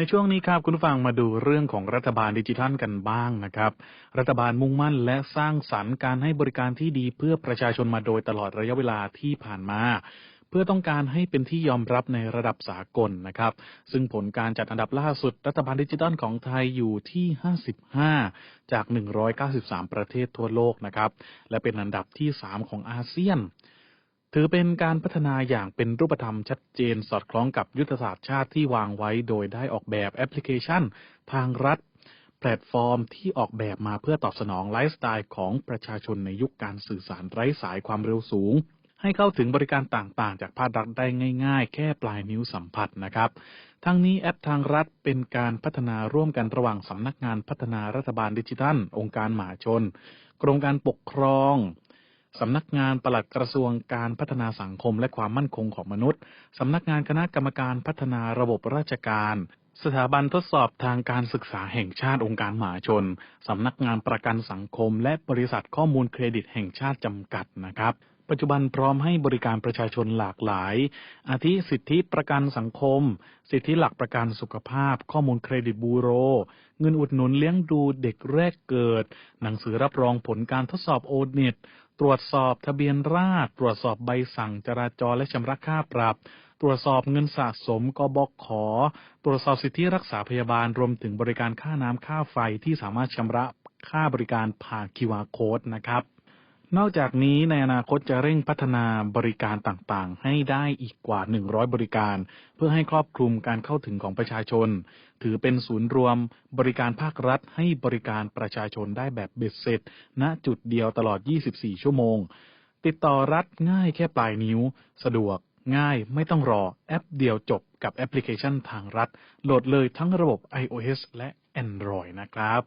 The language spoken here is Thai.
ในช่วงนี้ครับคุณฟังมาดูเรื่องของรัฐบาลดิจิทัลกันบ้างนะครับ รัฐบาลมุ่งมั่นและสร้างสรรค์การให้บริการที่ดีเพื่อประชาชนมาโดยตลอดระยะเวลาที่ผ่านมา เพื่อต้องการให้เป็นที่ยอมรับในระดับสากลนะครับ ซึ่งผลการจัดอันดับล่าสุด รัฐบาลดิจิทัลของไทยอยู่ที่ 55 จาก 193 ประเทศทั่วโลกนะครับ และเป็นอันดับที่ 3 ของอาเซียน ถือเป็นการพัฒนาอย่างเป็นรูปธรรมชัดเจนสอดคล้องกับยุทธศาสตร์ชาติที่วางไว้ โดยได้ออกแบบแอปพลิเคชัน ทางรัฐ แพลตฟอร์มที่ออกแบบมาเพื่อตอบสนองไลฟ์สไตล์ของประชาชนในยุคการสื่อสารไร้สายความเร็วสูง ให้เข้าถึงบริการต่างๆ จากภาครัฐได้ง่าย ๆ แค่ปลายนิ้วสัมผัสนะครับ ทั้งนี้แอปทางรัฐเป็นการพัฒนาร่วมกันระหว่างสำนักงานพัฒนารัฐบาลดิจิทัล องค์การมหาชน กรมการปกครอง สำนักงานปลัดกระทรวงการพัฒนาสังคมและความมั่นคงของมนุษย์ สำนักงานคณะกรรมการพัฒนาระบบราชการ สถาบันทดสอบทางการศึกษาแห่งชาติองค์การมหาชน สำนักงานประกันสังคม และบริษัทข้อมูลเครดิตแห่งชาติจำกัดนะครับ ปัจจุบันพร้อมให้บริการประชาชนหลากหลาย อาทิสิทธิประกันสังคม สิทธิหลักประกันสุขภาพ ข้อมูลเครดิตบูโร เงินอุดหนุนเลี้ยงดูเด็กแรกเกิด หนังสือรับรองผลการทดสอบโอเน็ตตรวจสอบทะเบียนราษฎรตรวจสอบใบสั่งจราจรและชำระค่าปรับ ตรวจสอบเงินสะสมกบข ตรวจสอบสิทธิรักษาพยาบาลรวมถึงบริการค่าน้ำค่าไฟที่สามารถชำระค่าบริการผ่าน QR Code นะครับ นอกจากนี้ในอนาคตจะเร่งพัฒนาบริการต่างๆ ให้ได้อีกกว่า 100 บริการ เพื่อให้ครอบคลุมการเข้าถึงของประชาชน ถือเป็นศูนย์รวม บริการภาครัฐให้บริการประชาชนได้แบบเบ็ดเสร็จ ณจุดเดียวตลอด 24 ชั่วโมง ติดต่อรัฐง่ายแค่ปลายนิ้ว สะดวก ง่ายไม่ต้องรอแอปเดียวจบกับแอปพลิเคชันทางรัฐ โหลดเลยทั้งระบบ iOS และ Android นะครับ